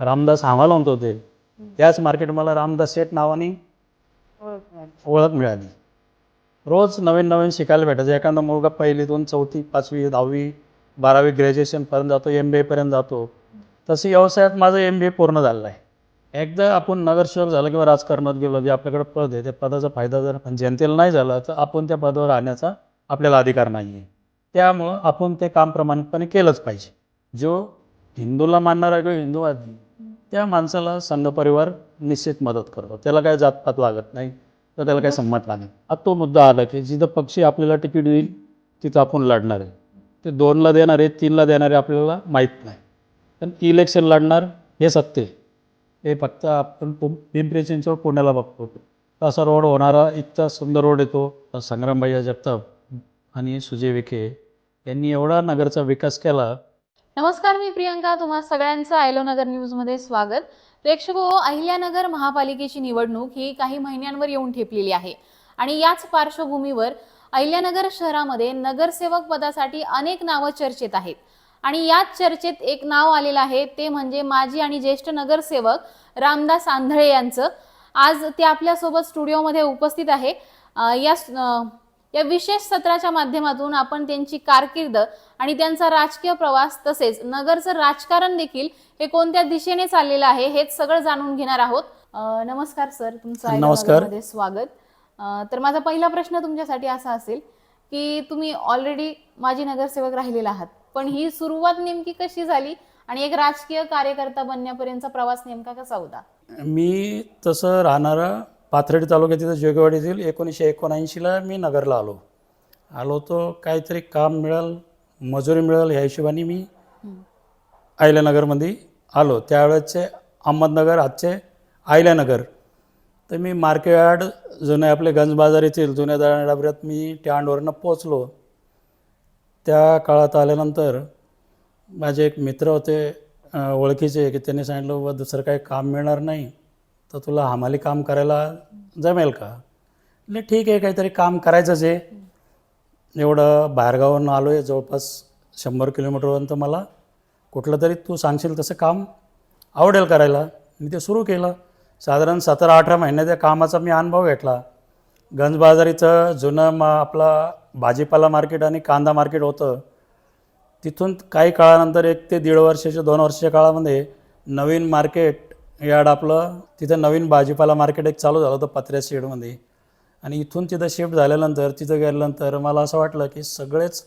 रामदास हामाला म्हणतो ते त्याच मार्केट मला रामदास शेठ नावाने ओळख मिळाली. रोज नवीन नवीन शिकायला भेटायचं. एखादा मुलगा पहिलीतून चौथी पाचवी दहावी बारावी ग्रॅज्युएशनपर्यंत जातो एम बी एपर्यंत जातो. तसं व्यवसायात माझं एम बी ए पूर्ण झालेलं आहे. एकदा आपण नगरसेवक झालं किंवा राजकारणात गेलो जे आपल्याकडे पद आहे त्या पदाचा फायदा जर जनतेला नाही झाला तर आपण त्या पदावर राहण्याचा आपल्याला अधिकार नाही आहे. त्यामुळं आपण ते काम प्रामाणिकपणे केलंच पाहिजे. जो हिंदूला मानणारा किंवा हिंदूवादी त्या माणसाला संघ परिवार निश्चित मदत करतो. त्याला काय जातपात लागत नाही तर त्याला काही संमत लागत आता तो मुद्दा आला की जिथं पक्षी आपल्याला तिकीट देईल तिथं आपण लढणार आहे. ते दोनला देणार आहे तीनला देणार आहे आपल्याला माहीत नाही. पण इलेक्शन लढणार हे सत्य हे फक्त आपण पिंपरी चिंचवड पुण्याला बघतो. असा रोड होणारा इतका सुंदर रोड येतो. संग्रामबाई जगताप आणि सुजय विखे यांनी एवढा नगरचा विकास केला नमस्कार मी प्रियंका तुम्हा सगळ्यांचं आयलो नगर न्यूजमध्ये स्वागत. प्रेक्षक अहिल्यानगर महापालिकेची निवडणूक ही काही महिन्यांवर येऊन ठेपलेली आहे. आणि याच पार्श्वभूमीवर अहिल्यानगर शहरामध्ये नगरसेवक पदासाठी अनेक नावं चर्चेत आहेत. आणि याच चर्चेत एक नाव आलेलं आहे ते म्हणजे माजी आणि ज्येष्ठ नगरसेवक रामदास आंधळे यांचं. आज ते आपल्यासोबत स्टुडिओमध्ये उपस्थित आहे. या या विशेष सत्राच्या माध्यमातून आपण त्यांची कारकीर्द आणि त्यांचा राजकीय प्रवास तसेच नगरचं राजकारण देखील हे कोणत्या दिशेने चाललेलं आहे हेच सगळं जाणून घेणार आहोत. नमस्कार सर तुमचं नमस्कार. स्वागत. तर माझा पहिला प्रश्न तुमच्यासाठी असा असेल की तुम्ही ऑलरेडी माजी नगरसेवक राहिलेला आहात पण ही सुरुवात नेमकी कशी झाली आणि एक राजकीय कार्यकर्ता बनण्यापर्यंतचा प्रवास नेमका कसा होता? मी तसं राहणारा पाथर्डी तालुक्यातील जोगेवाडीतील एकोणीसशे एकोणऐंशीला मी नगरला आलो. आलो तो काहीतरी काम मिळेल मजुरी मिळेल ह्या हिशोबाने मी आयल्यानगरमध्ये आलो. त्यावेळेसचे अहमदनगर आजचे आयल्यानगर तर मी मार्केट जुने आपले गंज बाजार येथील जुन्या दळण डबऱ्यात मी टँडवरनं पोचलो त्या काळात आल्यानंतर माझे एक मित्र होते ओळखीचे की त्यांनी सांगितलं व दुसरं काही काम मिळणार नाही. तर तुला हमाली काम करायला जमेल का? म्हणजे ठीक आहे काहीतरी काम करायचंच आहे एवढं बाहेरगावून आलो आहे जवळपास शंभर किलोमीटरपर्यंत मला कुठलं तरी तू सांगशील तसं काम आवडेल करायला. मी ते सुरू केलं. साधारण सतरा अठरा महिन्याच्या कामाचा मी अनुभव घेतला. गंज बाजारीचं जुनं मा आपला भाजीपाला मार्केट आणि कांदा मार्केट होतं. तिथून काही काळानंतर एक ते दीड वर्षाच्या दोन वर्षाच्या काळामध्ये नवीन मार्केट यार्ड आपलं तिथं नवीन भाजीपाला मार्केट एक चालू झालं होतं पत्र्या शेडमध्ये. आणि इथून तिथं शिफ्ट झाल्यानंतर तिथं गेल्यानंतर मला असं वाटलं की सगळेच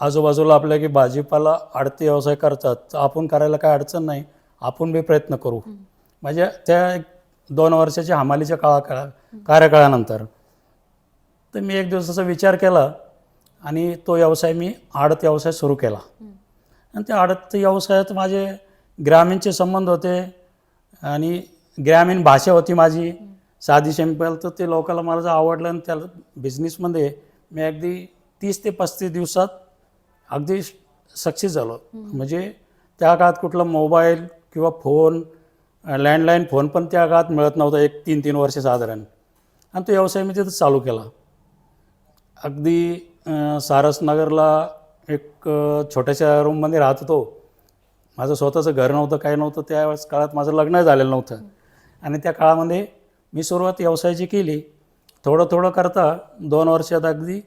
आजूबाजूला आपल्या की भाजीपाला आडती व्यवसाय करतात. तर आपण करायला काय अडचण नाही आपण बी प्रयत्न करू. म्हणजे त्या एक दोन वर्षाच्या हमालीच्या काळा काळा कार्यकाळानंतर. तर मी एक दिवसाचा विचार केला आणि तो व्यवसाय मी आडत व्यवसाय सुरू केला. आणि त्या आडत व्यवसायात माझे ग्रामीणचे संबंध होते आणि ग्रामीण भाषा होती माझी साधी सिंपल तर ते लोकांना मला जर आवडलं आणि त्या बिझनेसमध्ये मी अगदी तीस ते पस्तीस दिवसात अगदी सक्सेस झालो. म्हणजे त्या काळात कुठला मोबाईल किंवा फोन लँडलाईन फोन पण त्या काळात मिळत नव्हता एक तीन तीन वर्ष साधारण. आणि तो व्यवसाय मी तिथं चालू केला. अगदी सारसनगरला एक छोट्याशा रूममध्ये राहत होतो. माझं स्वतःचं घर नव्हतं काही नव्हतं त्यावेळेस काळात माझं लग्न झालेलं नव्हतं. आणि त्या काळामध्ये मी सुरुवात व्यवसायाची केली. थोडं थोडं करता दोन वर्षात अगदी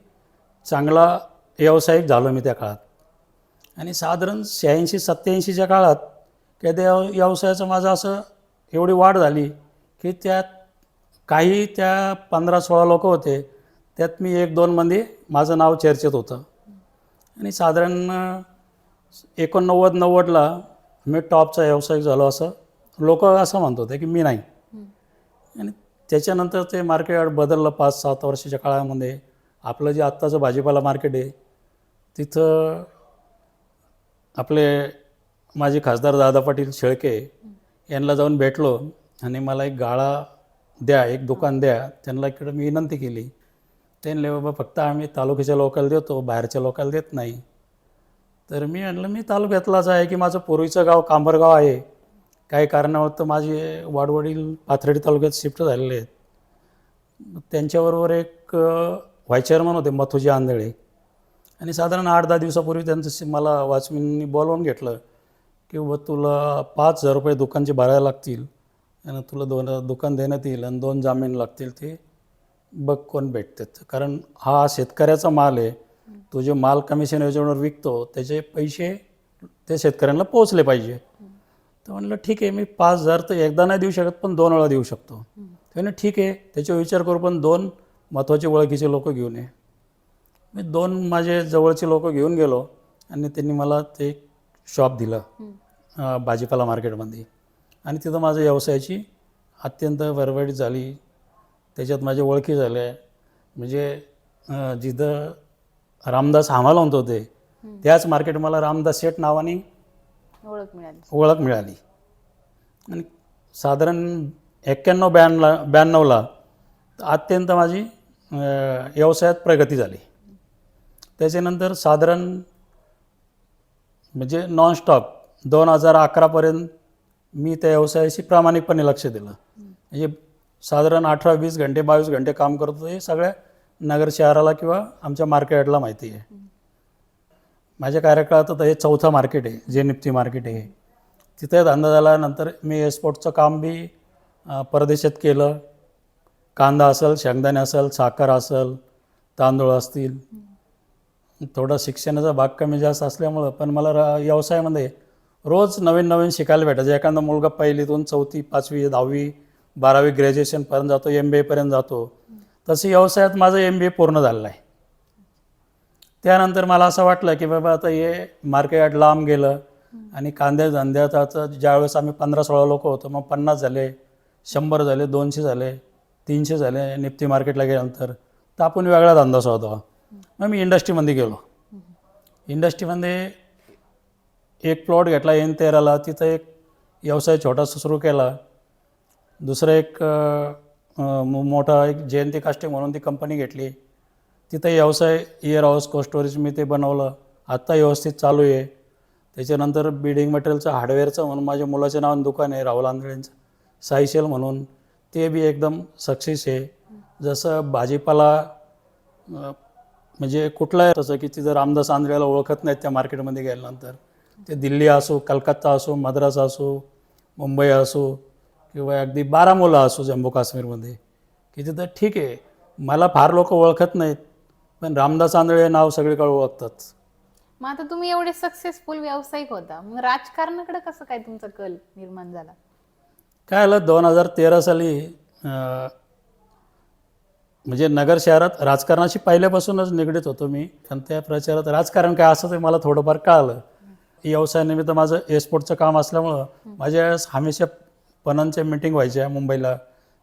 चांगला व्यावसायिक झालो मी त्या काळात. आणि साधारण शहाऐंशी सत्त्याऐंशीच्या काळात काय त्या व्यवसायाचं माझं असं एवढी वाढ झाली की त्यात काही त्या पंधरा सोळा लोक होते त्यात मी एक दोन मध्ये माझं नाव चर्चेत होतं. आणि साधारण एकोणनव्वद नव्वदला मी टॉपचा व्यावसायिक झालो असं. लोक असं म्हणत होते की मी नाही. आणि त्याच्यानंतर ते मार्केट बदललं पाच सात वर्षाच्या काळामध्ये. आपलं जे आत्ताचं भाजीपाला मार्केट आहे तिथं आपले माझे खासदार दादा पाटील शेळके यांना जाऊन भेटलो आणि मला एक गाळा द्या एक दुकान द्या त्यांना इकडं मी विनंती केली. त्यांनी बाबा फक्त आम्ही तालुक्याच्या लोकांना देतो बाहेरच्या लोकांना देत नाही. तर मी म्हटलं मी तालुक्यातलाच आहे की माझं पूर्वीचं गाव कांबरगाव आहे. काही कारणावरतं माझे वाडवडील पाथर्डी तालुक्यात शिफ्ट झालेले आहेत. मग त्यांच्याबरोबर एक व्हाईस चेअरमन होते मथुजी आंधळे. आणि साधारण आठ दहा दिवसापूर्वी त्यांचं मला वॉचमॅननी बोलवून घेतलं की व तुला पाच हजार रुपये दुकानचे भरायला लागतील. आणि तुला दोन दुकान देण्यात येईल आणि दोन जामीन लागतील ते बघ कोण भेटतात कारण हा शेतकऱ्याचा माल आहे. तो जे माल कमिशन योजनेवर विकतो त्याचे पैसे त्या शेतकऱ्यांना पोहोचले पाहिजे. तर म्हणलं ठीक आहे मी पाच हजार तर एकदा नाही देऊ शकत पण दोन वेळा देऊ शकतो. त्याने ठीक आहे त्याच्यावर विचार करू पण दोन महत्त्वाचे ओळखीचे लोक घेऊन ये. मी दोन माझे जवळचे लोक घेऊन गेलो आणि त्यांनी मला ते शॉप दिलं भाजीपाला मार्केटमध्ये. आणि तिथं माझ्या व्यवसायाची अत्यंत वरवाईट झाली. त्याच्यात माझ्या ओळखी झाल्या म्हणजे जिथं रामदास हामाला म्हणतो ते त्याच मार्केट मला रामदास शेठ नावाने ओळख मिळाली. ओळख मिळाली. आणि साधारण एक्क्याण्णव ब्याण्णवला ब्याण्णवला अत्यंत माझी व्यवसायात प्रगती झाली. त्याच्यानंतर साधारण म्हणजे नॉनस्टॉप दोन हजार अकरापर्यंत मी त्या व्यवसायाशी प्रामाणिकपणे लक्ष दिलं. म्हणजे साधारण अठरा वीस घंटे बावीस घंटे काम करतो हे सगळ्या नगर शहराला किंवा आमच्या मार्केटला माहिती आहे. माझ्या कार्यकाळात आता हे चौथा मार्केट आहे जे निफ्टी मार्केट आहे. तिथे धंदा झाल्यानंतर मी एक्सपोर्टचं काम बी परदेशात केलं. कांदा असेल शेंगदाणे असेल साखर असेल तांदूळ असतील. थोडा शिक्षणाचा भाग कमी जास्त असल्यामुळं पण मला र व्यवसायामध्ये रोज नवीन नवीन शिकायला भेटायचं. एखादा मुलगा पहिलीतून चौथी पाचवी दहावी बारावी ग्रॅज्युएशनपर्यंत जातो एम बी एपर्यंत जातो. तसं व्यवसायात माझं एम बी ए पूर्ण झालेलं आहे. त्यानंतर मला असं वाटलं की बाबा आता हे मार्केट लांब गेलं आणि कांद्या धंद्यात आता ज्यावेळेस आम्ही पंधरा सोळा लोक होतो मग पन्नास झाले शंभर झाले दोनशे झाले तीनशे झाले निफ्टी मार्केटला गेल्यानंतर. तर आपण वेगळा धंदा शोधावा. मग मी इंडस्ट्रीमध्ये गेलो. इंडस्ट्रीमध्ये एक प्लॉट घेतला एन तेराला. तिथं एक व्यवसाय छोटासा सुरू केला. दुसरं एक मोठा एक जयंती कास्टिंग म्हणून ती कंपनी घेतली. तिथं व्यवसाय इयर हाऊस कोस्टोरेज मी ते बनवलं. आत्ता व्यवस्थित चालू आहे. त्याच्यानंतर बिल्डिंग मटेरियलचं हार्डवेअरचं म्हणून माझ्या मुलाच्या नावानं दुकान आहे राहुल आंधळेंचं. सायशेल म्हणून. ते बी एकदम सक्सेस आहे. जसं भाजीपाला म्हणजे म्हणजे कुठलाही तसं की तिथं रामदास आंधळेला ओळखत नाहीत त्या मार्केटमध्ये गेल्यानंतर. ते दिल्ली असो कलकत्ता असो मद्रास असो मुंबई असो किंवा अगदी बारामुला असो जम्मू काश्मीरमध्ये की तिथं ठीक आहे. मला फार लोक ओळखत नाहीत पण रामदास आंधळे हे नाव सगळीकडे ओळखतात. मग आता तुम्ही एवढे सक्सेसफुल व्यावसायिक होता. मग राजकारणाकडे कसं काय तुमचा कल निर्माण झाला? काय आलं? दोन हजार तेरा साली अं, म्हणजे नगर शहरात राजकारणाशी पहिल्यापासूनच निगडीत होतो मी. पण त्या प्रचारात राजकारण काय असं ते मला थोडंफार कळालं. व्यवसायानिमित्त माझं एक्सपोर्टचं काम असल्यामुळं माझ्या हमेशा पणनच्या मिटिंग व्हायच्या मुंबईला.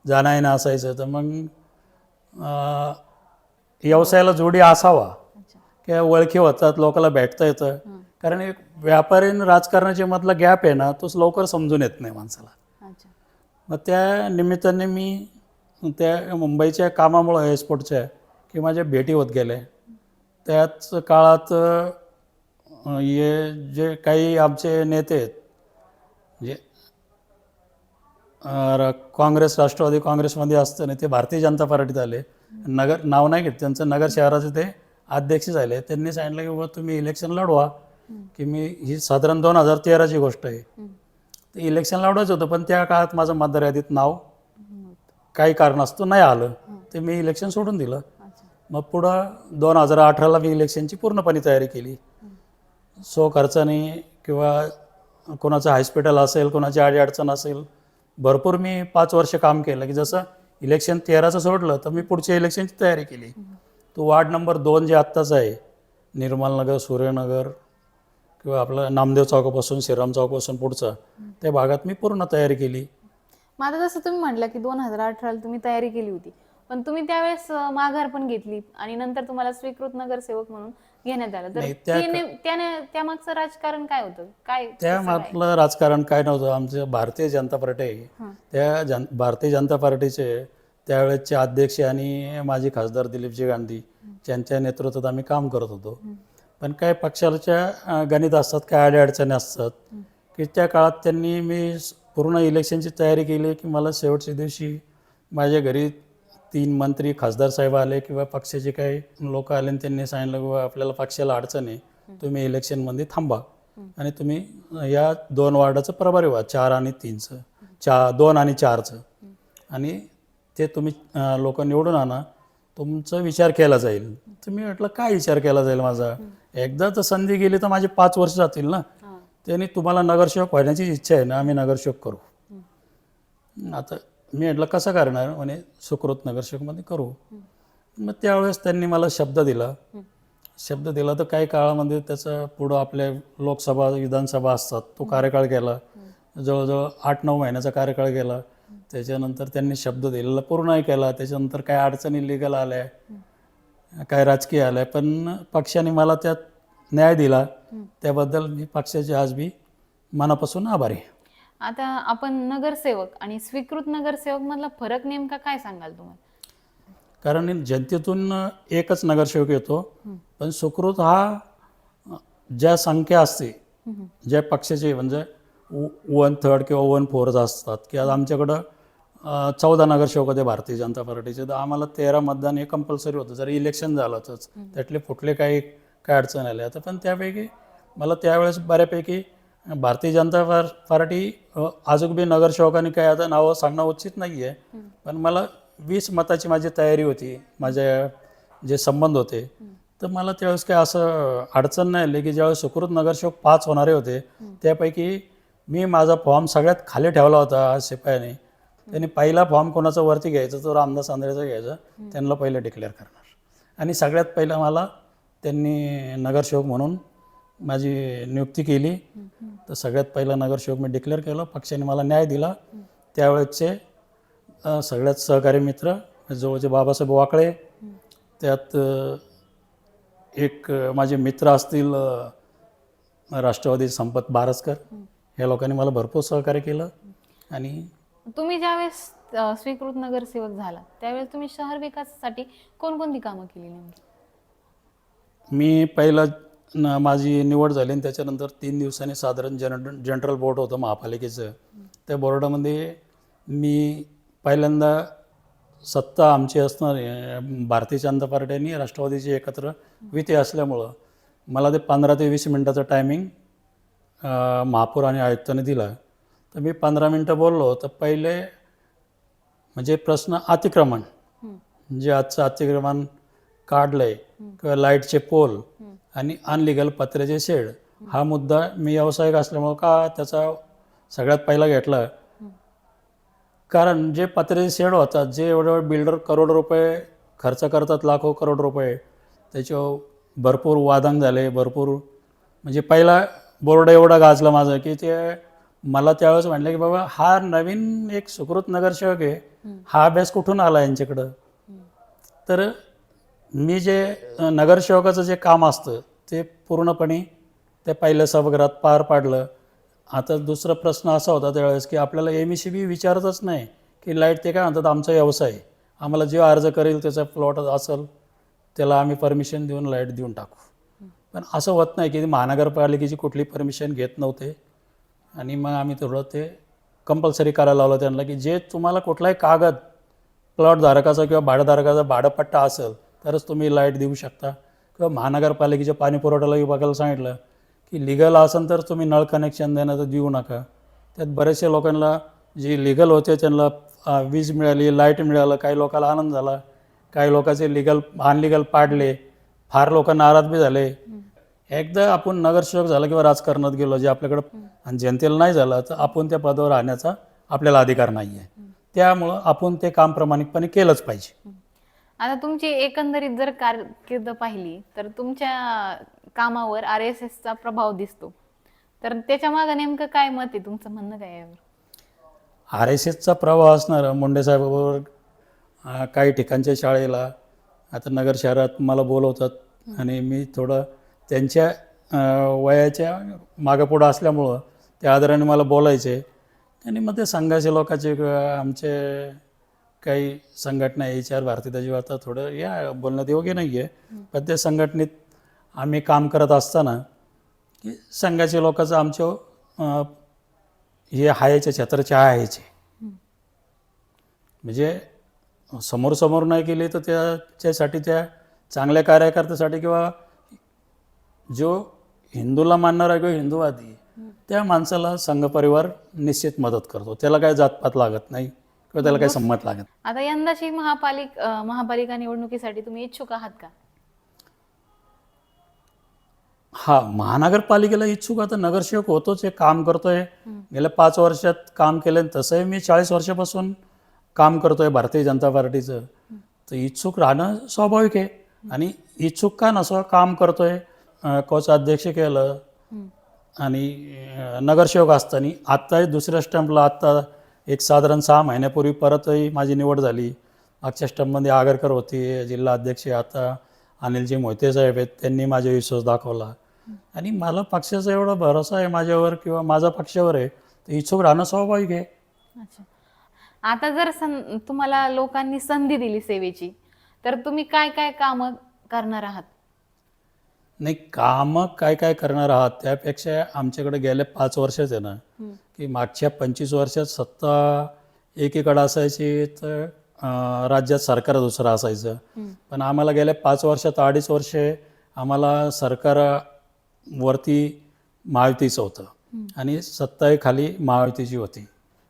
जाणं येणं असायचं. तर मग व्यवसायाला जोडी असावा. किंवा ओळखी होतात लोकांना भेटता येतं. कारण एक व्यापारी आणि राजकारणाच्या मधला गॅप आहे ना तोच लवकर समजून येत नाही माणसाला. मग त्या निमित्ताने मी त्या मुंबईच्या कामामुळं एअरपोर्टच्या की माझ्या भेटी होत गेल्या. त्याच काळात हे जे काही आमचे नेते आहेत म्हणजे अं, र- काँग्रेस राष्ट्रवादी काँग्रेसमध्ये असताना ते भारतीय जनता पार्टीत आले. नगर नाव नाही घेत. त्यांचं नगर शहराचे ते अध्यक्ष झाले. त्यांनी सांगितलं की बाबा तुम्ही इलेक्शन लढवा. की मी ही साधारण दोन हजार तेराची गोष्ट आहे. ते इलेक्शन लढवायचं होतं पण त्या काळात माझं मतदार यादीत नाव काही कारणास्तव नाही आलं. ते मी इलेक्शन सोडून दिलं. मग पुढं दोन हजार अठराला मी इलेक्शनची पूर्णपणे तयारी केली. सो खर्चाने किंवा कोणाचं हॉस्पिटल असेल कोणाची आडी अडचण असेल भरपूर मी पाच वर्ष काम केलं की जसं इलेक्शन तेराचं सोडलं तर मी पुढच्या इलेक्शनची तयारी केली. तो वार्ड नंबर दोन जे आत्ताच आहे निर्मलनगर सूर्यनगर किंवा आपलं नामदेव चौकापासून श्रीराम चौकापासून पुढचं त्या भागात मी पूर्ण तयारी केली. मग आता जसं तुम्ही म्हटलं की दोन हजार अठराला तुम्ही तयारी केली होती पण तुम्ही त्यावेळेस माघार पण घेतली आणि नंतर तुम्हाला स्वीकृत नगरसेवक म्हणून घेण्यात आलं. तर नाही, त्या ते त्याने त्यामागचं राजकारण काय होतं? काय त्या मागलं राजकारण काय नव्हतं? आमचं भारतीय जनता पार्टी. आहे हां. त्या जन भारतीय जनता पार्टीचे त्यावेळेसचे अध्यक्ष आणि माजी खासदार दिलीपजी गांधी त्यांच्या नेतृत्वात आम्ही काम करत होतो. पण काय पक्षाच्या अं, गणित असतात काय अडीअडचणी असतात की त्या काळात त्यांनी मी स- पूर्ण इलेक्शनची तयारी केली की मला शेवटच्या दिवशी माझ्या घरी तीन मंत्री खासदार साहेब आले किंवा पक्षाचे काही लोक आले आणि त्यांनी सांगितलं की "बुवा, आपल्याला पक्षाला अडचण आहे तुम्ही इलेक्शनमध्ये थांबा. आणि तुम्ही या दोन वार्डाचं प्रभारी व्हा चार आणि तीनचं. चा दोन आणि चारचं. आणि ते तुम्ही लोक निवडून आणा. तुमचा विचार केला जाईल. तुम्ही म्हटलं काय विचार केला जाईल माझा? एकदा तर संधी गेली तर माझे पाच वर्ष जातील ना? त्यांनी तुम्हाला नगरसेवक होण्याची इच्छा आहे ना आम्ही नगरसेवक करू. आता मी म्हटलं कसं करणार? म्हणे सुकृत नगरसेवकमध्ये करू. मग त्यावेळेस त्यांनी मला शब्द दिला. शब्द दिला तर काही काळामध्ये त्याचा पुढं आपल्या लोकसभा विधानसभा असतात तो कार्यकाळ गेला. जवळजवळ आठ नऊ महिन्याचा कार्यकाळ गेला. त्याच्यानंतर त्यांनी शब्द दिलेला पूर्णही केला. त्याच्यानंतर काही अडचणी लिगल आल्या काय राजकीय आल्या. पण पक्षाने मला त्यात न्याय दिला. त्याबद्दल मी पक्षाचे आज बी मनापासून आभारी आहे. आता आपण नगरसेवक आणि स्वीकृत नगरसेवक मधला फरक नेमका काय सांगाल तुम्हाला? कारण जनतेतून एकच नगरसेवक येतो. पण सुकृत हा ज्या संख्या असते ज्या पक्षाचे म्हणजे वन थर्ड किंवा वन फोर्थ असतात की आज आमच्याकडं चौदा नगरसेवक होते भारतीय जनता पार्टीचे. तर आम्हाला तेरा मतदान हे कंपल्सरी होतं. जर इलेक्शन झालं तर त्यातले फुटले काही काय अडचण आल्या तर पण त्यापैकी मला त्यावेळेस बऱ्यापैकी भारतीय जनता पार्टी अजून बी नगरसेवकांनी काही आता नावं सांगणं उचित नाही आहे पण मला वीस मताची माझी तयारी होती माझ्या जे संबंध होते. तर मला त्यावेळेस काय असं अडचण नाही आली की ज्यावेळेस सुकृत नगरसेवक पाच होणारे होते त्यापैकी मी माझा फॉर्म सगळ्यात खाली ठेवला होता आज शिपायाने. त्यांनी पहिला फॉर्म कोणाचा वरती घ्यायचा तो रामदास आंधळेचा घ्यायचा त्यांना पहिलं डिक्लेअर करणार. आणि सगळ्यात पहिलं मला त्यांनी नगरसेवक म्हणून माझी नियुक्ती केली. तर सगळ्यात पहिला नगरसेवक मी डिक्लेअर केलं. पक्षाने मला न्याय दिला. त्यावेळेसचे सगळ्यात सहकारी मित्र जवळचे बाबासाहेब वाकळे. त्यात एक माझे मित्र असतील राष्ट्रवादी संपत बारसकर. या लोकांनी मला भरपूर सहकार्य केलं आणि तुम्ही ज्यावेळेस स्वीकृत नगरसेवक झाला त्यावेळेस तुम्ही शहर विकासासाठी कोणकोणती कामं केली नेमकी? मी पहिलं न माझी निवड झाली आणि त्याच्यानंतर तीन दिवसांनी साधारण जनरल जनरल बोर्ड होतं महापालिकेचं. त्या बोर्डामध्ये मी पहिल्यांदा सत्ता आमची असणार आहे, भारतीय जनता पार्टी आणि राष्ट्रवादीची एकत्र विधी असल्यामुळं मला ते पंधरा ते वीस मिनटाचं टायमिंग महापौर आणि आयुक्ताने दिला. तर मी पंधरा मिनटं बोललो तर पहिले म्हणजे प्रश्न अतिक्रमण जे आजचं अतिक्रमण काढलंय किंवा लाईटचे पोल आणि अनलिगल पत्र्याचे शेड. हा मुद्दा मी व्यावसायिक असल्यामुळं का त्याचा सगळ्यात पहिला घेतला. कारण जे पत्र्याचे शेड होतात जे एवढे बिल्डर करोड रुपये खर्च करतात लाखो करोड रुपये त्याच्यावर भरपूर वादंग झाले भरपूर म्हणजे पहिला बोर्ड एवढा गाजला माझं की ते मला त्यावेळेस म्हटलं की बाबा हा नवीन एक सुकृत नगरसेवक आहे. हा अभ्यास कुठून आला यांच्याकडं? तर मी जे नगरसेवकाचं जे काम असतं ते पूर्णपणे त्या पहिल्या सभागृहात पार पाडलं. आता दुसरा प्रश्न असा होता त्यावेळेस की आपल्याला एम ई सी बी विचारतच नाही की लाइट ते काय म्हणतात आमचा व्यवसाय. आम्हाला जे अर्ज करेल त्याचा प्लॉट असेल त्याला आम्ही परमिशन देऊन लाइट देऊन टाकू. पण असं होत नाही की महानगरपालिकेची कुठली परमिशन घेत नव्हते. आणि मग आम्ही थोडं ते कंपल्सरी करायला लावलं त्यांना की जे तुम्हाला कुठलाही कागद प्लॉट धारकाचा किंवा भाडंधारकाचा भाडंपट्टा असेल तरच तुम्ही लाइट देऊ शकता. किंवा महानगरपालिकेच्या पाणी पुरवठ्याला विभागाला सांगितलं की लिगल असेल तर तुम्ही नळ कनेक्शन देणं तर देऊ नका. त्यात बरेचशा लोकांना जे लिगल होते त्यांना वीज मिळाली लाइट मिळालं काही लोकांना आनंद झाला. काही लोकांचे लिगल अनलिगल पाडले. फार लोक नाराज बी झाले. एकदा आपण नगरसेवक झाला किंवा राजकारणात गेलो जे आपल्याकडं आणि जनतेला नाही झालं तर आपण त्या पदावर राहण्याचा आपल्याला अधिकार नाही आहे त्यामुळं आपण ते काम प्रामाणिकपणे केलंच पाहिजे. आता तुमची एकंदरीत जर कारकीर्द पाहिली तर तुमच्या कामावर आर एस एसचा प्रभाव दिसतो. तर त्याच्यामागे नेमकं काय मत आहे? तुमचं म्हणणं काय आहे यावर? आर एस एसचा प्रभाव असणार मुंडे साहेबाबरोबर काही ठिकाणच्या शाळेला आता नगर शहरात मला बोलवतात आणि मी थोडं त्यांच्या वयाच्या मागंपुढं असल्यामुळं त्या आदराने मला बोलायचे. आणि मग ते संघाचे लोकांचे आमचे काही संघटना एच आर भारती त्याची आता थोडं या बोलण्यात योग्य नाही आहे पण त्या संघटनेत आम्ही काम करत असताना की संघाचे लोकांचं आमच्या हे हायचे छत्रच्या हायचे. म्हणजे समोर समोर नाही केले तर त्याच्यासाठी त्या चांगल्या कार्यकर्त्यासाठी किंवा जो हिंदूला मानणारा किंवा हिंदूवादी त्या माणसाला संघ परिवार निश्चित मदत करतो. त्याला काय जातपात लागत नाही. किंवा त्याला काही संमत लागत. आता यंदाची महापालिक अं, महापालिका निवडणुकीसाठी तुम्ही इच्छुक आहात का? हा महानगरपालिकेला इच्छुक आता नगरसेवक होतोच हे काम करतोय. गेल्या पाच वर्षात काम केलं तसंही मी चाळीस वर्षापासून काम करतोय भारतीय जनता पार्टीचं. तर इच्छुक राहणं स्वाभाविक आहे. आणि इच्छुक का नसं काम करतोय. अं, कोच अध्यक्ष केलं आणि अं, नगरसेवक असताना आत्ताही दुसऱ्या स्टंपला आत्ता एक साधारण सहा महिन्यापूर्वी परतही माझी निवड झाली. मागच्या स्टंपमध्ये आगरकर होते जिल्हा अध्यक्ष आता अनिलजी मोहिते साहेब आहेत त्यांनी माझा विश्वास दाखवला. आणि मला पक्षाचा एवढा भरोसा आहे माझ्यावर किंवा माझा पक्षावर आहे तर इच्छुक राहणं स्वाभाविक आहे. अच्छा. आता जर सं तुम्हाला लोकांनी संधी दिली सेवेची तर तुम्ही काय काय कामं करणार आहात? नाही कामं काय काय करणार आहात त्यापेक्षा आमच्याकडे गेले पाच वर्षच आहे ना. की मागच्या पंचवीस वर्षात सत्ता एकीकडे असायची तर राज्यात सरकार दुसरं असायचं. पण आम्हाला गेल्या पाच वर्षात अडीच वर्षे आम्हाला सरकारवरती महायुतीचं होतं. आणि सत्ताही खाली महायुतीची होती.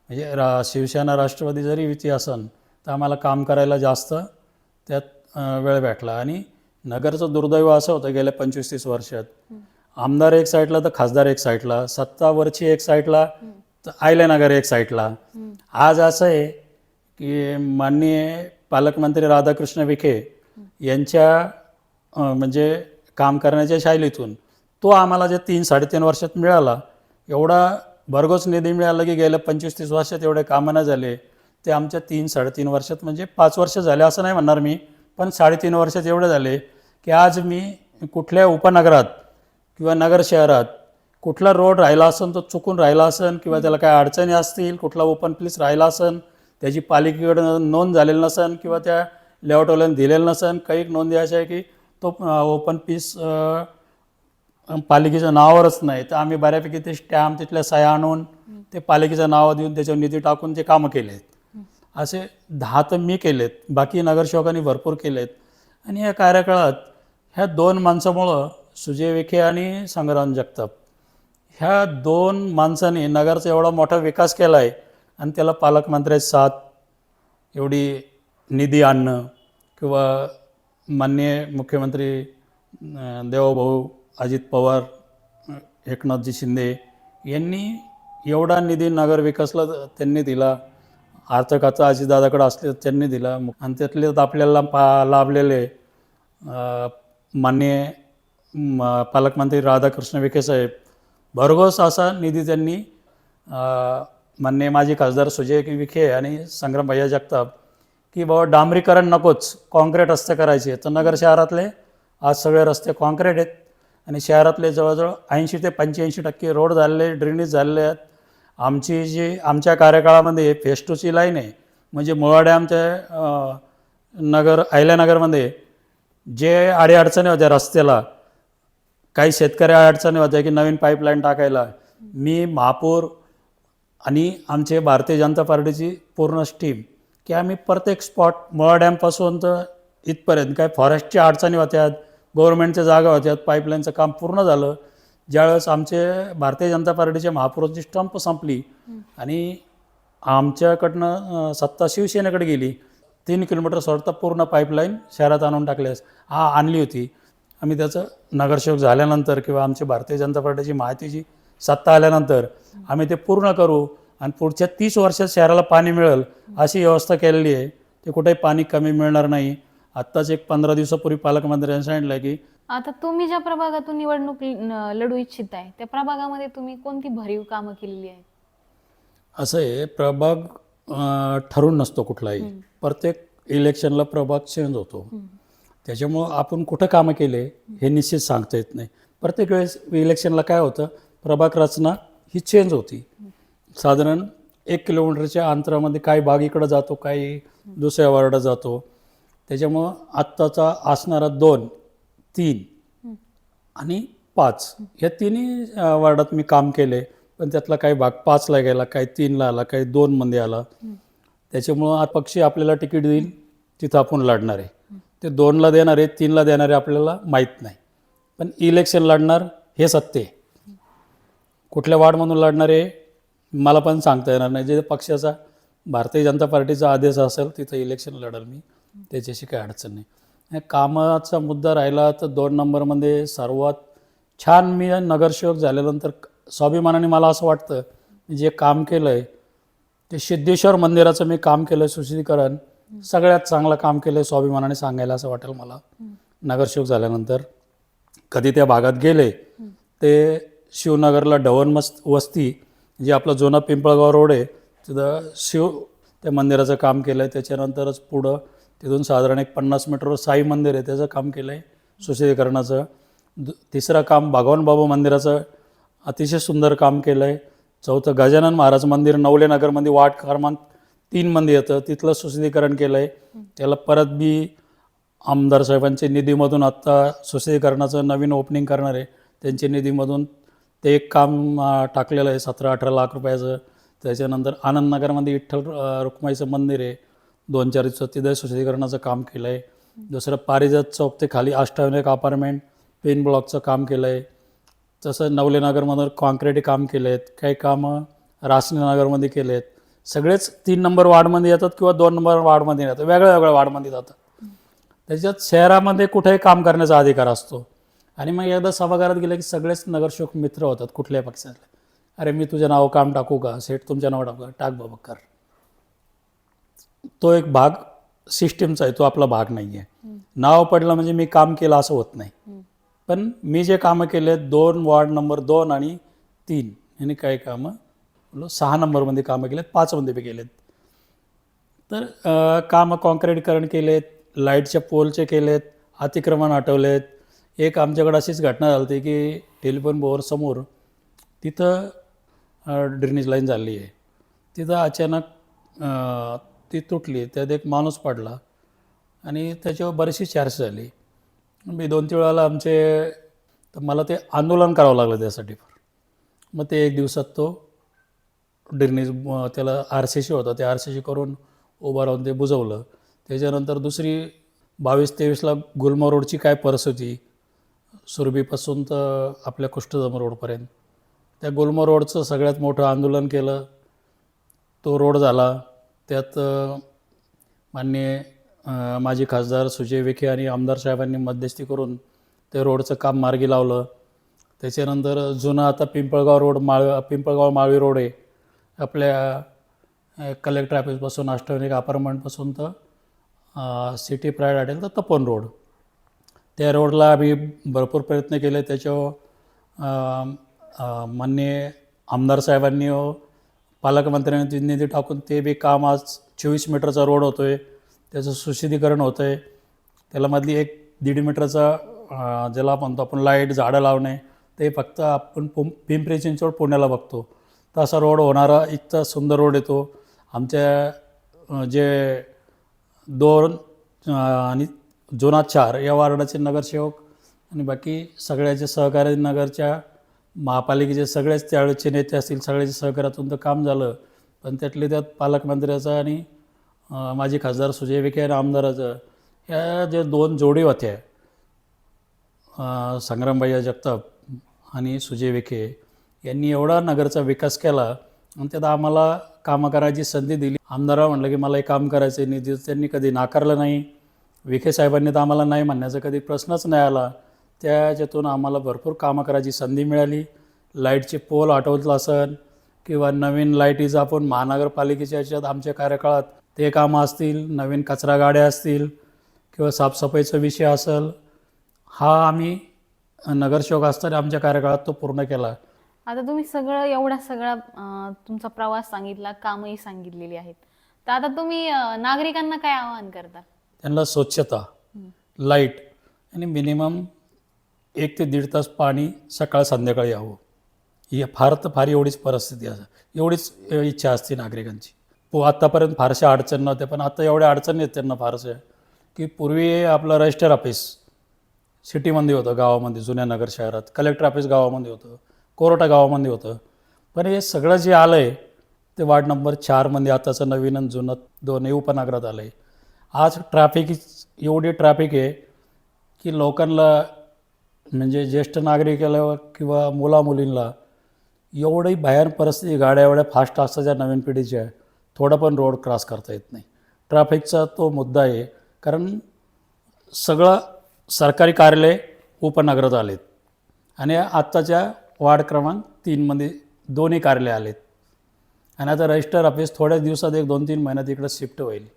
म्हणजे रा शिवसेना राष्ट्रवादी जरी युती असन तर आम्हाला काम करायला जास्त त्यात वेळ भेटला. आणि नगरचं दुर्दैव असं होतं गेल्या पंचवीस तीस वर्षात. आमदार एक साईडला तर खासदार एक साईडला सत्तावरची एक साईडला तर आयल्यानगर एक साईडला. आज असं आहे की माननीय पालकमंत्री राधाकृष्ण विखे यांच्या म्हणजे काम करण्याच्या शैलीतून तो आम्हाला जे तीन साडेतीन वर्षात मिळाला एवढा भरघोस निधी मिळाला की गेल्या पंचवीस तीस वर्षात एवढे कामं नाही झाले ते आमच्या तीन साडेतीन वर्षात म्हणजे पाच वर्ष झाले असं नाही म्हणणार मी पण साडेतीन वर्षात एवढे झाले की आज मी कुठल्या उपनगरात किंवा नगर शहरात कुठला रोड राहिला असेल तो चुकून राहिला असेल किंवा त्याला काय अडचणी असतील कुठला ओपन प्लेस राहिला असेल त्याची पालिकेकडं नोंद झालेली नसेल किंवा त्या लेआउटवाल्यानं दिलेलं नसेल काही नोंदी अशा आहे की तो ओपन पीस पालिकेच्या नावावरच नाही. तर आम्ही बऱ्यापैकी ते स्टॅम्प तिथल्या सह्या आणून ते पालिकेचं नाव देऊन त्याच्यावर निधी टाकून ते कामं केले आहेत असे दहा तर मी केलेत बाकी नगरसेवकांनी भरपूर केलेत. आणि या कार्यकाळात ह्या दोन माणसामुळं सुजय विखे आणि संग्राम जगताप. ह्या दोन माणसांनी नगरचा एवढा मोठा विकास केला आहे आणि त्याला पालकमंत्र्याची साथ एवढी निधी आणणं किंवा मान्य मुख्यमंत्री देवाभाऊ अजित पवार एकनाथजी शिंदे यांनी एवढा निधी नगर विकासला त्यांनी दिला. आर्थकाचा अजितदादाकडं असले तर त्यांनी दिला. आणि त्यातले तर आपल्याला पा लाभलेले अं, माननीय म, पालकमंत्री राधाकृष्ण विखे साहेब भरघोस असा निधी त्यांनी अं, माननीय माजी खासदार सुजय विखे आणि संग्राम भैया जगताप की बाबा डांबरीकरण नकोच कॉन्क्रीट रस्ते करायचे. तर नगर शहरातले आज सगळे रस्ते कॉन्क्रीट आहेत आणि शहरातले जवळजवळ ऐंशी ते पंच्याऐंशी टक्के रोड झालेले ड्रेनेज झालेले आहेत. आमची जी आमच्या कार्यकाळामध्ये फेस टूची लाईन आहे म्हणजे मुळाडे आमच्या नगर अहिल्यानगरमध्ये जे अडीअडचणी होत्या रस्त्याला काही शेतकऱ्या अडचणी होत्या की नवीन पाईपलाईन टाकायला मी महापौर आणि आमचे भारतीय जनता पार्टीची पूर्ण टीम की आम्ही प्रत्येक स्पॉट मुळा डॅमपासून तर इथपर्यंत काय फॉरेस्टच्या अडचणी होत्या गव्हर्नमेंटच्या जागा होत्या पाईपलाईनचं काम पूर्ण झालं. ज्यावेळेस आमचे भारतीय जनता पार्टीच्या महापौरांची स्टंप संपली आणि आमच्याकडनं सत्ता शिवसेनेकडे गेली तीन किलोमीटर सोडता पूर्ण पाईपलाईन शहरात आणून टाकल्यास हा आणली होती. आम्ही त्याचं नगरसेवक झाल्यानंतर किंवा आमची भारतीय जनता पार्टीची माहितीची सत्ता आल्यानंतर आम्ही ते पूर्ण करू आणि पुढच्या तीस वर्षात शहराला पाणी मिळेल अशी व्यवस्था केलेली आहे. ते कुठेही पाणी कमी मिळणार नाही. आत्ताच एक पंधरा दिवसापूर्वी पालकमंत्र्यांनी सांगितलं की आता तुम्ही ज्या प्रभागातून निवडणूक लढू इच्छित आहे त्या प्रभागामध्ये तुम्ही कोणती भरीव कामं केलेली आहेत? असं आहे प्रभाग ठरून नसतो कुठलाही. प्रत्येक इलेक्शनला प्रभाग चेंज होतो. त्याच्यामुळं आपण कुठं कामं केले हे निश्चित सांगता येत नाही. प्रत्येक वेळेस इलेक्शनला काय होतं? प्रभाग रचना ही चेंज होती. साधारण एक किलोमीटरच्या अंतरामध्ये काही भाग इकडं जातो काही दुसऱ्या वार्डात जातो. त्याच्यामुळं आत्ताचा असणारा दोन तीन आणि पाच या तिन्ही वार्डात मी काम केले. पण त्यातला काही भाग पाचला गेला काही तीनला आला काही दोनमध्ये आला. त्याच्यामुळं आज पक्षी आपल्याला तिकीट देईल तिथं आपण लढणार आहे. ते दोनला देणार आहे तीनला देणार आहे आपल्याला माहीत नाही. पण इलेक्शन लढणार हे सत्य आहे. कुठल्या वार्डमधून लढणारे मला पण सांगता येणार नाही. जे पक्षाचा भारतीय जनता पार्टीचा आदेश असेल तिथं इलेक्शन लढल मी. त्याच्याशी काही अडचण नाही. कामाचा मुद्दा राहिला तर दोन नंबरमध्ये सर्वात छान मी नगरसेवक झाल्यानंतर स्वाभिमानाने मला असं वाटतं मी जे काम केलं आहे ते सिद्धेश्वर मंदिराचं मी काम केलं सुशुद्धीकरण सगळ्यात चांगलं काम केलं स्वाभिमानाने सांगायला असं वाटेल मला. नगरसेवक झाल्यानंतर कधी त्या भागात गेले ते शिवनगरला ढवण मस्त वस्ती जे आपलं जुना पिंपळगाव रोड आहे तिथं शिव त्या मंदिराचं काम केलं आहे त्याच्यानंतरच पुढं तिथून साधारण एक पन्नास मीटरवर साई मंदिर आहे त्याचं काम केलं आहे सुशुद्धीकरणाचं. दु तिसरं काम भगवान बाबा मंदिराचं अतिशय सुंदर काम केलं आहे चौथं गजानन महाराज मंदिर नवले नगरमध्ये वार्ड क्रमांक तीनमध्ये येतं. तिथलं सुशुद्धीकरण केलं आहे त्याला परत बी आमदार साहेबांच्या निधीमधून आत्ता सुशुद्धीकरणाचं नवीन ओपनिंग करणार आहे. त्यांच्या निधीमधून ते एक काम टाकलेलं आहे. सतरा अठरा लाख रुपयाचं. त्याच्यानंतर आनंदनगरमध्ये विठ्ठल रुक्माईचं मंदिर आहे. दोन चार दिवसात तिथं सुशुद्धीकरणाचं काम केलं आहे दुसरं पारिजात चौक ते खाली अष्टविनायक अपार्टमेंट पेन ब्लॉकचं काम केलं आहे जसं नवलेनगरमधून कॉन्क्रीट काम केले आहेत काही कामं रासनेनगरमध्ये केले आहेत सगळेच तीन नंबर वार्डमध्ये येतात किंवा दोन नंबर वार्डमध्ये येतात वेगळ्या वेगळ्या वार्डमध्ये जातात. त्याच्यात शहरामध्ये कुठेही काम करण्याचा अधिकार असतो. आणि मग एकदा सभागारात गेले की सगळेच नगरसेवक मित्र होतात कुठल्याही पक्षातले. अरे मी तुझ्या नाव काम टाकू का? सेट तुमच्या नाव टाकू का? टाक बाबा कर. तो एक भाग सिस्टीमचा आहे तो आपला भाग नाही आहे नाव पडलं म्हणजे मी काम केलं असं होत नाही. पण मी जे कामं केले आहेत दोन वॉर्ड नंबर दोन आणि तीन यांनी काही कामं बोलो सहा नंबरमध्ये कामं केलेत पाचमध्ये बी केलेत. तर कामं कॉन्क्रीटकरण केलेत लाईटच्या पोलचे केलेत अतिक्रमण हटवलेत. एक आमच्याकडे अशीच घटना झाली होती की टेलिफोन बोअरसमोर तिथं ड्रेनेज लाईन झाली आहे. तिथं अचानक ती तुटली त्यात एक माणूस पडला आणि त्याच्यावर बरीचशी चार्ज झाली. मी दोन तीन वेळाला आमचे तर मला ते आंदोलन करावं लागलं त्यासाठी. मग ते एक दिवसात तो डिर्नीज त्याला आर सी सी होता. ते आर सी सी करून उभं राहून ते बुजवलं. त्याच्यानंतर दुसरी बावीस तेवीसला गुलमा रोडची काय परिस्थिती सुरभीपासून तर आपल्या कुष्ठजम रोडपर्यंत. त्या गुलमा रोडचं सगळ्यात मोठं आंदोलन केलं. तो रोड झाला. त्यात मान्य माननीय माजी खासदार सुजय विखे आणि आमदार साहेबांनी मध्यस्थी करून ते रोडचं काम मार्गी लावलं. त्याच्यानंतर जुनं आता पिंपळगाव रोड माळ पिंपळगाव माळवी रोड आहे. आपल्या कलेक्टर ऑफिसपासून अष्टविनिक अपार्टमेंटपासून तर सिटी प्राईड हॉटेल तर तपन रोड. त्या रोडला आम्ही भरपूर प्रयत्न केले. त्याच्यावर मान्य आमदार साहेबांनी पालकमंत्र्यांनी निधी टाकून ते बी काम आज चोवीस मीटरचा रोड होतो आहे त्याचं सुशुद्धीकरण होतं आहे त्याला मधली एक दीड मीटरचा ज्याला आपण म्हणतो आपण लाइट झाडं लावणे ते फक्त आपण पुं पिंपरी चिंचवड पुण्याला बघतो. तसा रोड होणारा इतका सुंदर रोड येतो. आमच्या जे दोन आणि जुना चार या वार्डाचे नगरसेवक आणि बाकी सगळ्याचे सहकारी नगरच्या महापालिकेचे सगळेच त्यावेळेचे नेते असतील सगळ्याच्या सहकार्यातून तर काम झालं. पण त्यातले त्यात पालकमंत्र्याचा आणि माजी खासदार सुजय विखे आणि आमदाराचं या जे दोन जोडी होत्या अं, संग्रामबाई जगताप आणि सुजय विखे यांनी एवढा नगरचा विकास केला आणि त्यात आम्हाला कामं करायची संधी दिली. आमदारा म्हटलं की मला हे काम करायचं आहे निधी त्यांनी कधी नाकारलं नाही. विखे साहेबांनी तर आम्हाला नाही म्हणण्याचा कधी प्रश्नच नाही आला. त्याच्यातून आम्हाला भरपूर कामं करायची संधी मिळाली. लाईटचे पोल आठवलं असन किंवा नवीन लाईटीज आपण महानगरपालिकेच्या याच्यात आमच्या कार्यकाळात ते कामं असतील नवीन कचरा गाड्या असतील किंवा साफसफाईचा विषय असेल हा आम्ही नगरसेवक असताना आमच्या कार्यकाळात तो पूर्ण केला. आता तुम्ही सगळं एवढा सगळा तुमचा प्रवास सांगितला कामही सांगितलेली आहेत. तर आता तुम्ही नागरिकांना काय आवाहन करता? त्यांना स्वच्छता लाइट आणि मिनिमम एक ते दीड तास पाणी सकाळ संध्याकाळी यावं. ही फार तर फार एवढीच परिस्थिती आहे एवढीच इच्छा असते नागरिकांची. पो आत्तापर्यंत फारशा अडचण नव्हत्या पण आता एवढ्या अडचणी आहेत त्यांना फारशा. की पूर्वी आपलं रजिस्टर ऑफिस सिटीमध्ये होतं गावामध्ये जुन्या नगर शहरात. कलेक्टर ऑफिस गावामध्ये होतं कोरोटा गावामध्ये होतं. पण हे सगळं जे आलं आहे ते वार्ड नंबर चारमध्ये आताचं नवीन आणि जुनं दोनही उपनगरात आलं आहे आज ट्रॅफिक एवढी ट्रॅफिक आहे की लोकांना म्हणजे ज्येष्ठ नागरिकाला किंवा मुलामुलींना एवढी भयान परिस्थिती गाड्या एवढ्या फास्ट असतात ज्या नवीन पिढीच्या. थोडा पण रोड क्रॉस करता येत नाही. ट्रॅफिकचा तो मुद्दा आहे कारण सगळं सरकारी कार्यालय उपनगरात आलेत. आणि आत्ताच्या वार्ड क्रमांक तीनमध्ये दोन्ही कार्यालय आलेत. आणि आता रजिस्टर ऑफिस थोड्याच दिवसात एक दोन तीन महिन्यात इकडं शिफ्ट होईल.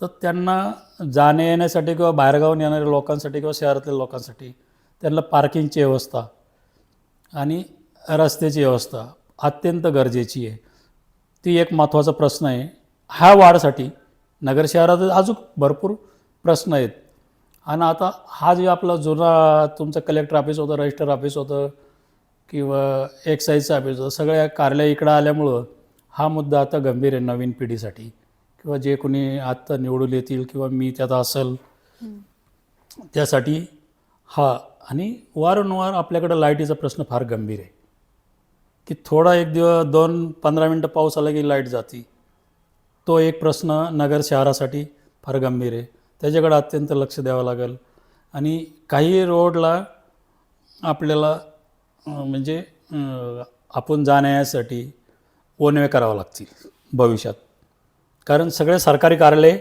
तर त्यांना जाण्या येण्यासाठी किंवा बाहेरगावून येणाऱ्या लोकांसाठी किंवा शहरातल्या लोकांसाठी त्यांना पार्किंगची व्यवस्था आणि रस्त्याची व्यवस्था अत्यंत गरजेची आहे. ती एक महत्त्वाचा प्रश्न आहे. ह्या वाढसाठी नगर शहरात अजून भरपूर प्रश्न आहेत. आणि आता हा जे आपला जुना तुमचं कलेक्टर ऑफिस होतं रजिस्टर ऑफिस होतं किंवा एक्साईजचं ऑफिस होतं सगळ्या कार्यालय इकडं आल्यामुळं हा मुद्दा आता गंभीर आहे नवीन पिढीसाठी. किंवा जे कोणी आत्ता निवडून येतील किंवा मी त्यात असेल त्यासाठी हा. आणि वारंवार आपल्याकडं लाईटीचा प्रश्न फार गंभीर आहे. की थोडा एक दिवस दोन पंधरा मिनटं पाऊस आला की लाइट जाती. तो एक प्रश्न नगर शहरासाठी फार गंभीर आहे. त्याच्याकडे अत्यंत लक्ष द्यावं लागेल. आणि काही रोडला आपल्याला म्हणजे आपण जाण्यासाठी ओनवे करावं लागतील भविष्यात. कारण सगळे सरकारी कार्यालय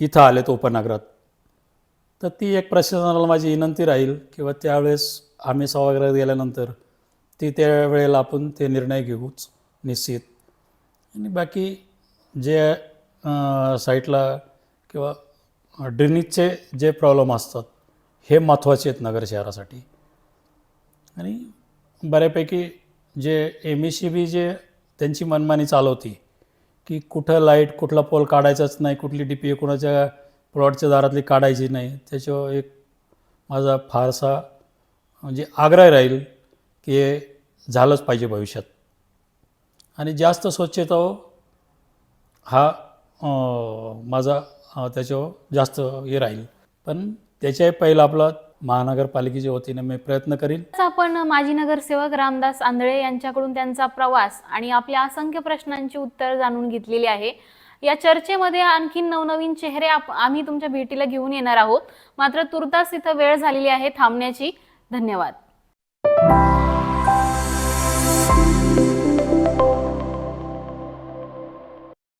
इथं आलेत उपनगरात तर ती एक प्रशासनाला माझी विनंती राहील किंवा त्यावेळेस आम्ही सभागृहात गेल्यानंतर ती त्यावेळेला आपण ते निर्णय घेऊच निश्चित. आणि बाकी जे साईटला किंवा ड्रेनेजचे जे प्रॉब्लेम असतात हे महत्त्वाचे आहेत नगर शहरासाठी आणि बऱ्यापैकी जे M E C B J त्यांची मनमानी चालवती की कुठं लाइट कुठला पोल काढायचाच नाही कुठली डी पी कुणाच्या प्लॉटच्या दारातली काढायची नाही त्याच्यावर एक माझा फारसा म्हणजे आग्रह राहील की झालंच पाहिजे भविष्यात. आणि जास्त स्वच्छता हो, हा माझा त्याच्यावर जास्त हे राहील. पण त्याच्याही पहिलं आपला महानगरपालिकेच्या वतीनं मी प्रयत्न करीन. आपण माजी नगरसेवक रामदास आंधळे यांच्याकडून त्यांचा प्रवास आणि आपल्या असंख्य प्रश्नांची उत्तर जाणून घेतलेली आहे. या चर्चेमध्ये आणखी नवनवीन चेहरे आप- आम्ही तुमच्या भेटीला घेऊन येणार आहोत. मात्र तुर्तास इथं वेळ झालेली आहे थांबण्याची. धन्यवाद.